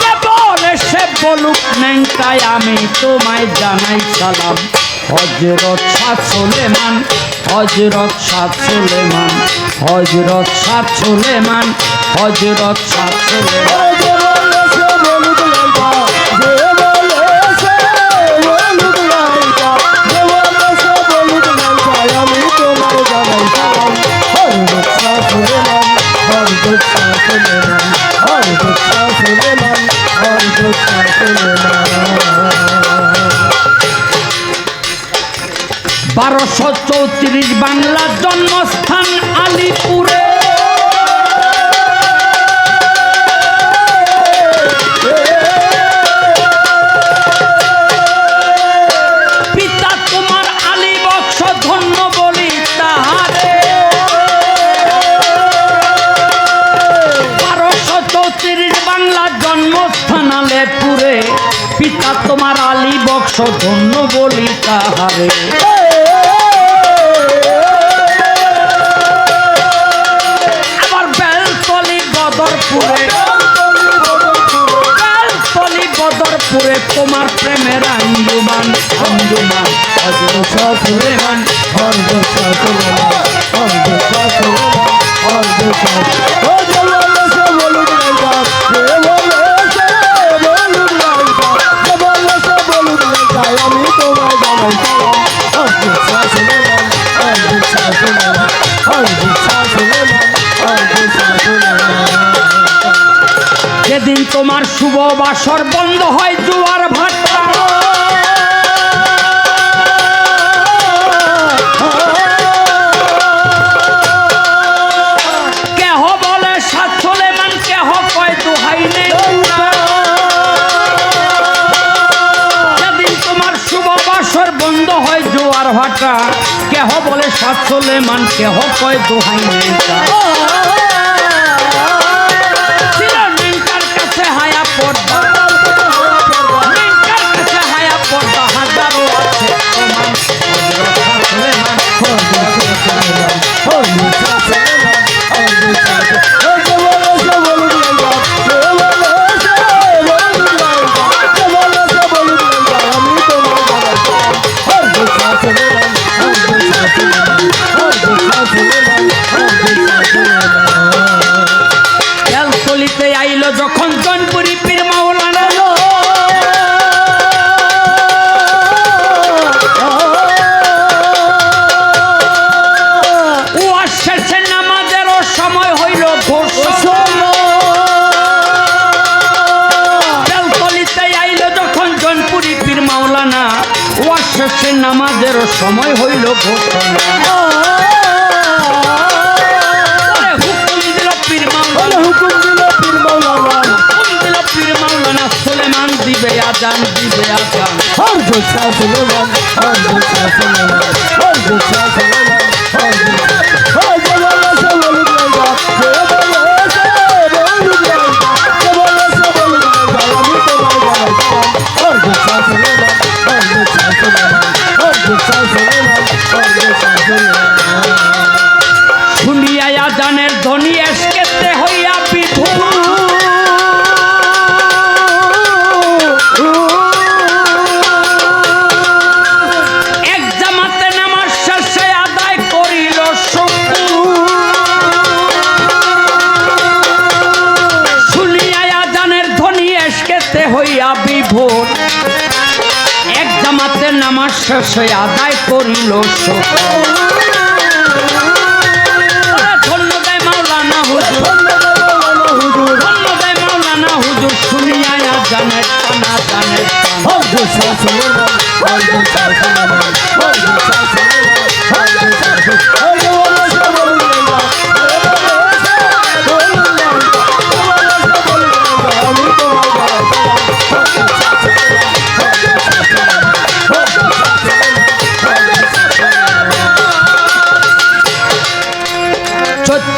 যে বলে সে আমি তোমায় জানাই সালাম। হজরত সাত সুলেমান হজরত সাত সুলেমান হজরত সাত সুলেমান হজরত সাত সুলেমান। চৌত্রিশ বাংলার জন্মস্থান আলিপুরে। পিতা তোমার আলী বক্স ধন্য বলি তাহারে। বদরপুরে। বেলতলি বদরপুরে তোমার প্রেমের আঞ্জুমান আঞ্জুমান। হজরত সুলেমান যেদিন তোমার শুভ বাসর বন্ধ হয় জোয়ার ভাটা কেহ বলে সাত মান কেহ কয় দোহাই বন্ধ হয় জোয়ার ভাটা কেহ বলে সাত মান কেহ কয় দোহাই নেই। মাওলানা নামাজের সময় হইল সুলেমান দিবে আজান দিবে আজান। হর শাহ সুলেমান হর সুলেমান হর সুলেমান হর এসকেতে হইয়া বিভোর। এক জামাতে নামাজ শেষে আদায় করিল শুনিয়া জানে দেয় মাওলানা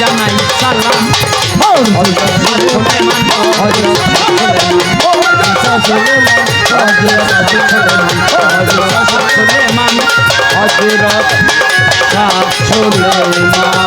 জানাই সালাম সাধুরে সুলেমান শাহ সুলেমান